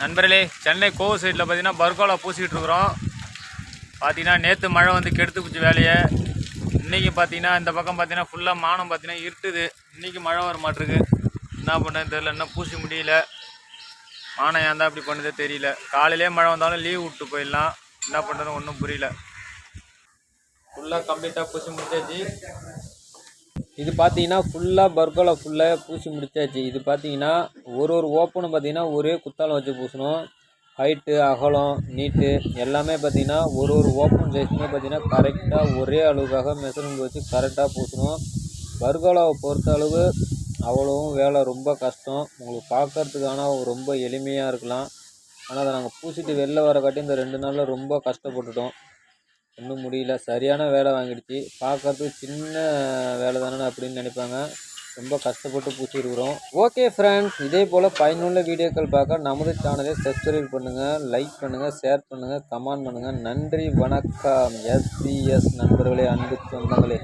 நண்பர்களே சென்னை கோவில் சைடில் பார்த்தீங்கன்னா பர்கோலா பூசிக்கிட்டு இருக்கிறோம். பார்த்தீங்கன்னா நேற்று மழை வந்து கெடுத்து போச்சு வேலையை. இன்றைக்கி பார்த்தீங்கன்னா இந்த பக்கம் பார்த்தீங்கன்னா ஃபுல்லாக மானம் பார்த்தீங்கன்னா இருட்டுது. இன்றைக்கி மழை வர மாட்டிருக்கு. என்ன பண்ணுறது தெரில இன்னும் பூசி முடியல. மானம் ஏன் தான் அப்படி பண்ணுதே தெரியல. காலையிலே மழை வந்தாலும் லீவ் விட்டு போயிடலாம். என்ன பண்ணுறது ஒன்றும் புரியல. ஃபுல்லாக கம்ப்ளீட்டாக பூசி முடிச்சாச்சு. இது பார்த்தீங்கன்னா ஃபுல்லாக பர்கோலா ஃபுல்லாக பூசி முடிச்சாச்சு. இது பார்த்தீங்கன்னா ஒரு ஒரு ஓப்பனும் பார்த்தீங்கன்னா ஒரே குத்தாலம் வச்சு பூசணும். ஹைட்டு அகலம் நீட்டு எல்லாமே பார்த்தீங்கன்னா ஒரு ஒரு ஓப்பன் சைஸுமே பார்த்தீங்கன்னா கரெக்டாக ஒரே அளவுக்காக மெஷர்மெண்ட் வச்சு கரெக்டாக பூசணும். பர்கோலாவை பொறுத்த அளவு அவ்வளவும் வேலை ரொம்ப கஷ்டம். உங்களுக்கு பார்க்கறதுக்கான ரொம்ப எளிமையாக இருக்கலாம். ஆனால் அதை நாங்கள் பூசிட்டு வெளில வர காட்டி இந்த ரெண்டு நாளில் ரொம்ப கஷ்டப்பட்டுட்டோம். ஒன்றும் முடியல. சரியான வேலை வாங்கிடுச்சு. பார்க்கறதுக்கு சின்ன வேலை தானே அப்படின்னு நினைப்பாங்க. ரொம்ப கஷ்டப்பட்டு பூச்சிருக்கிறோம் ஓகே ஃப்ரெண்ட்ஸ் இதே போல் பயனுள்ள வீடியோக்கள் பார்க்க நமது சேனலை சப்ஸ்கிரைப் பண்ணுங்கள் லைக் பண்ணுங்கள் ஷேர் பண்ணுங்கள் கமெண்ட் பண்ணுங்கள் நன்றி வணக்கம். எஸ்பிஎஸ் நண்பர்களே அன்பு சொந்தங்களே.